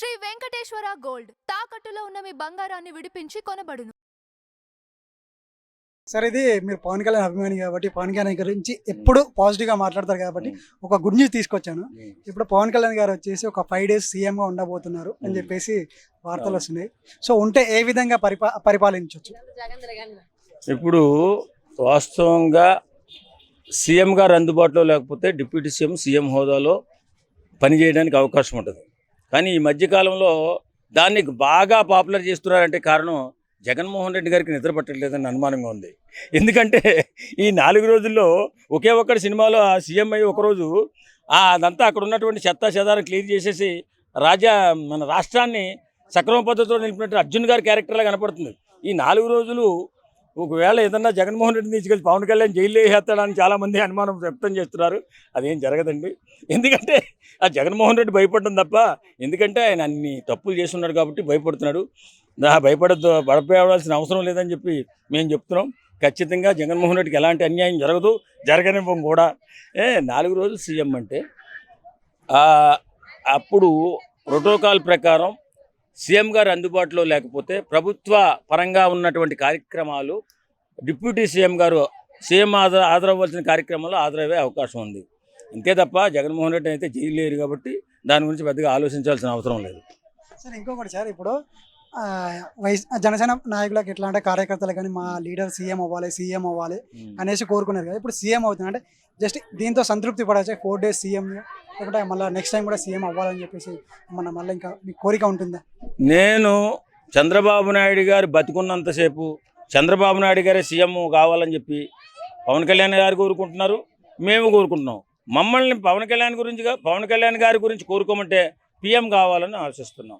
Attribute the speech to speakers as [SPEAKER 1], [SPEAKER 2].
[SPEAKER 1] Shri Venkateswara gold. తాకట్టులో ఉన్న మీ బంగారాన్ని విడిపించి కొనబడును.
[SPEAKER 2] సార్ ఇది మీరు పవన్ కళ్యాణ్ అభిమాని కాబట్టి పవన్ కళ్యాణ్ గురించి ఎప్పుడు పాజిటివ్గా మాట్లాడతారు కాబట్టి ఒక గుడ్ న్యూస్ తీసుకొచ్చాను. ఇప్పుడు పవన్ కళ్యాణ్ గారు వచ్చేసి ఒక ఫైవ్ డేస్ సీఎం గా ఉండబోతున్నారు అని చెప్పేసి వార్తలు వస్తున్నాయి. సో ఉంటే ఏ విధంగా పరిపా పరిపాలించవచ్చు
[SPEAKER 3] ఇప్పుడు వాస్తవంగా సీఎం గారు అందుబాటులో లేకపోతే డిప్యూటీ సీఎం సీఎం హోదాలో పనిచేయడానికి అవకాశం ఉంటుంది. కానీ ఈ మధ్యకాలంలో దాన్ని బాగా పాపులర్ చేస్తున్నారంటే కారణం జగన్మోహన్ రెడ్డి గారికి నిద్ర పట్టలేదని అనుమానంగా ఉంది. ఎందుకంటే ఈ నాలుగు రోజుల్లో ఒకే ఒక్కటి సినిమాలో ఆ సీఎం అయ్యి ఒకరోజు అదంతా అక్కడ ఉన్నటువంటి చెత్త చెదారం క్లియర్ చేసేసి రాజా మన రాష్ట్రాన్ని సక్రమ పద్ధతిలో నిలిపినట్టు అర్జున్ గారి క్యారెక్టర్లా కనపడుతుంది. ఈ నాలుగు రోజులు ఒకవేళ ఏదన్నా జగన్మోహన్ రెడ్డిని తీసుకెళ్ళి పవన్ కళ్యాణ్ జైల్లో వేసేస్తాడని చాలామంది అనుమానం వ్యక్తం చేస్తున్నారు. అదేం జరగదండి. ఎందుకంటే ఆ జగన్మోహన్ రెడ్డి భయపడడం తప్ప ఎందుకంటే ఆయన అన్ని తప్పులు చేస్తున్నాడు కాబట్టి భయపడుతున్నాడు. భయపడద్దు భయపడాల్సిన అవసరం లేదని చెప్పి మేము చెప్తున్నాం. ఖచ్చితంగా జగన్మోహన్ రెడ్డికి ఎలాంటి అన్యాయం జరగదు జరగనివ్వం కూడా. ఏ నాలుగు రోజులు సీఎం అంటే అప్పుడు ప్రోటోకాల్ ప్రకారం సీఎం గారు అందుబాటులో లేకపోతే ప్రభుత్వ పరంగా ఉన్నటువంటి కార్యక్రమాలు డిప్యూటీ సీఎం గారు సీఎం ఆదర ఆదరవలసిన కార్యక్రమాల్లో హాజరయ్యే అవకాశం ఉంది. అంతే తప్ప జగన్మోహన్ రెడ్డి అయితే జైలు లేరు కాబట్టి దాని గురించి పెద్దగా ఆలోచించాల్సిన అవసరం లేదు.
[SPEAKER 2] సార్ ఇంకొకటి సార్ ఇప్పుడు వైస్ జనసేన నాయకులకు ఎట్లా అంటే కార్యకర్తలు కానీ మా లీడర్ సీఎం అవ్వాలి సీఎం అవ్వాలి అనేసి కోరుకున్నారు కదా. ఇప్పుడు సీఎం అవుతుంది అంటే జస్ట్ దీంతో సంతృప్తి పడవచ్చు ఫోర్ డేస్ సీఎం లేకుంటే మళ్ళీ నెక్స్ట్ టైం కూడా సీఎం అవ్వాలని చెప్పేసి మన మళ్ళీ ఇంకా మీ కోరిక ఉంటుందా?
[SPEAKER 3] నేను చంద్రబాబు నాయుడు గారు బతికున్నంతసేపు చంద్రబాబు నాయుడు గారే సీఎం కావాలని చెప్పి పవన్ కళ్యాణ్ గారు కోరుకుంటున్నారు. మేము కోరుకుంటున్నాం. మమ్మల్ని పవన్ కళ్యాణ్ గురించి పవన్ కళ్యాణ్ గారి గురించి కోరుకోమంటే పీఎం కావాలని ఆశిస్తున్నాం.